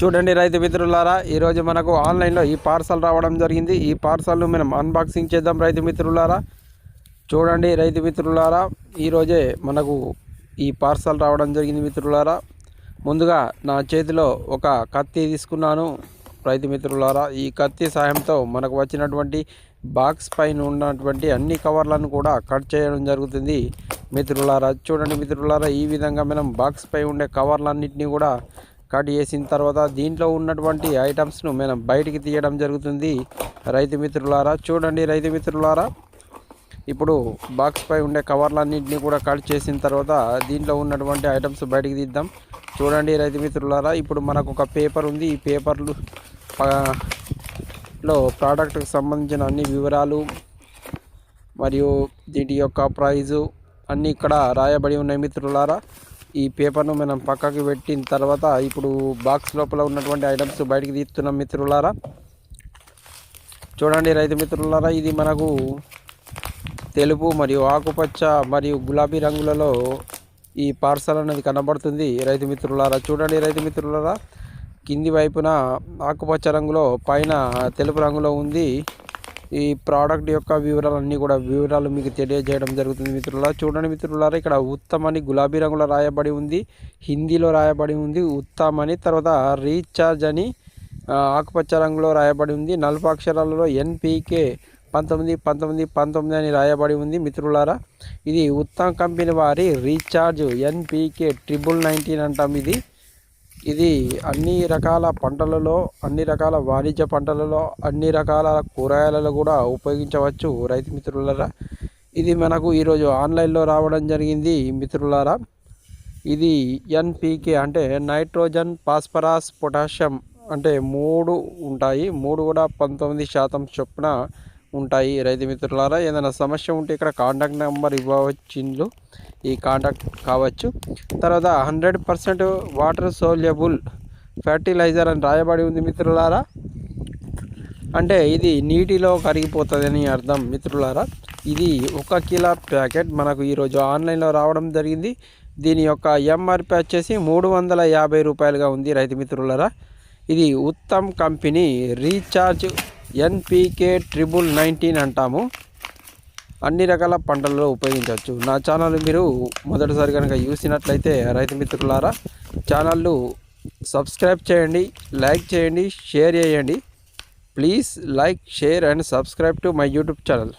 చూడండి రైతు మిత్రులారా ఈరోజు మనకు ఆన్లైన్లో ఈ పార్సల్ రావడం జరిగింది. ఈ పార్సల్ను మనం అన్బాక్సింగ్ చేద్దాం రైతు మిత్రులారా. చూడండి రైతు మిత్రులారా ఈరోజే మనకు ఈ పార్సల్ రావడం జరిగింది మిత్రులారా. ముందుగా నా చేతిలో ఒక కత్తి తీసుకున్నాను రైతు మిత్రులారా. ఈ కత్తి సాయంతో మనకు వచ్చినటువంటి బాక్స్ పైన ఉన్నటువంటి అన్ని కవర్లను కూడా కట్ చేయడం జరుగుతుంది మిత్రులారా. చూడండి మిత్రులారా ఈ విధంగా మనం బాక్స్ పై ఉండే కవర్లన్నింటినీ కూడా కట్ చేసిన తర్వాత దీంట్లో ఉన్నటువంటి ఐటమ్స్ను మనం బయటికి తీయడం జరుగుతుంది. రైతు మిత్రులారా చూడండి రైతు మిత్రులారా. ఇప్పుడు బాక్స్ పై ఉండే కవర్లన్నింటినీ కూడా కట్ చేసిన తర్వాత దీంట్లో ఉన్నటువంటి ఐటమ్స్ బయటికి తీద్దాం. చూడండి రైతు మిత్రులారా ఇప్పుడు మనకు ఒక పేపర్ ఉంది. ఈ పేపర్లు లో ప్రోడక్ట్కి సంబంధించిన అన్ని వివరాలు మరియు దీటి యొక్క ప్రైజు అన్నీ ఇక్కడ రాయబడి ఉన్నాయి మిత్రులారా. ఈ పేపర్ను మనం పక్కకి పెట్టిన తర్వాత ఇప్పుడు బాక్స్ లోపల ఉన్నటువంటి ఐటమ్స్ బయటికి తీస్తున్నాం మిత్రులారా చూడండి రైతు మిత్రులారా ఇది మనకు తెలుపు మరియు ఆకుపచ్చ మరియు గులాబీ రంగులలో ఈ పార్సల్ అనేది కనబడుతుంది. రైతు మిత్రులారా చూడండి రైతు మిత్రులారా కింది వైపున ఆకుపచ్చ రంగులో పైన తెలుపు రంగులో ఉంది. ఈ ప్రోడక్ట్ యొక్క వివరాలన్నీ కూడా వివరాలు మీకు తెలియజేయడం జరుగుతుంది మిత్రులారా. చూడండి మిత్రులారా ఇక్కడ ఉత్తమ్ అని గులాబీ రంగులో రాయబడి ఉంది హిందీలో రాయబడి ఉంది ఉత్తమ్ అని తర్వాత రీఛార్జ్ అని ఆకుపచ్చ రంగులో రాయబడి ఉంది నలుపు అక్షరాలలో ఎన్పీకే పంతొమ్మిది పంతొమ్మిది పంతొమ్మిది అని రాయబడి ఉంది మిత్రులారా. ఇది ఉత్తమ్ కంపెనీ వారి రీఛార్జ్ ఎన్పీకే ట్రిపుల్ నైన్టీన్ అంటాం ఇది. ఇది అన్ని రకాల పంటలలో అన్ని రకాల వాణిజ్య పంటలలో అన్ని రకాల కూరగాయలలో కూడా ఉపయోగించవచ్చు రైతు మిత్రులారా. ఇది మనకు ఈరోజు ఆన్లైన్లో రావడం జరిగింది మిత్రులారా. ఇది ఎన్పికే అంటే నైట్రోజన్ ఫాస్ఫరస్ పొటాషియం అంటే మూడు ఉంటాయి. మూడు కూడా పంతొమ్మిది శాతం చొప్పున ఉంటాయి. రైతు మిత్రులారా ఏదైనా సమస్య ఉంటే ఇక్కడ కాంటాక్ట్ నెంబర్ ఇవ్వవచ్చిండ్రు. ఈ కాంటాక్ట్ కావచ్చు. తర్వాత hundred percent water soluble fertilizer అని రాయబడి ఉంది మిత్రులారా. అంటే ఇది నీటిలో కరిగిపోతుందని అర్థం మిత్రులారా. ఇది ఒక కిలో ప్యాకెట్ మనకు ఈరోజు ఆన్లైన్లో రావడం జరిగింది. దీని యొక్క ఎంఆర్పి వచ్చేసి మూడు వందల యాభై రూపాయలుగా ఉంది రైతు మిత్రులారా. ఇది Uttam company recharge NPK triple nineteen అంటాము. అన్ని రకాల పంటలలో ఉపయోగించవచ్చు. నా ఛానల్ మీరు మొదటిసారి కనుక చూసినట్లయితే రైతు మిత్రులారా ఛానళ్ళు సబ్స్క్రైబ్ చేయండి లైక్ చేయండి షేర్ చేయండి. Please like share and subscribe to my YouTube channel.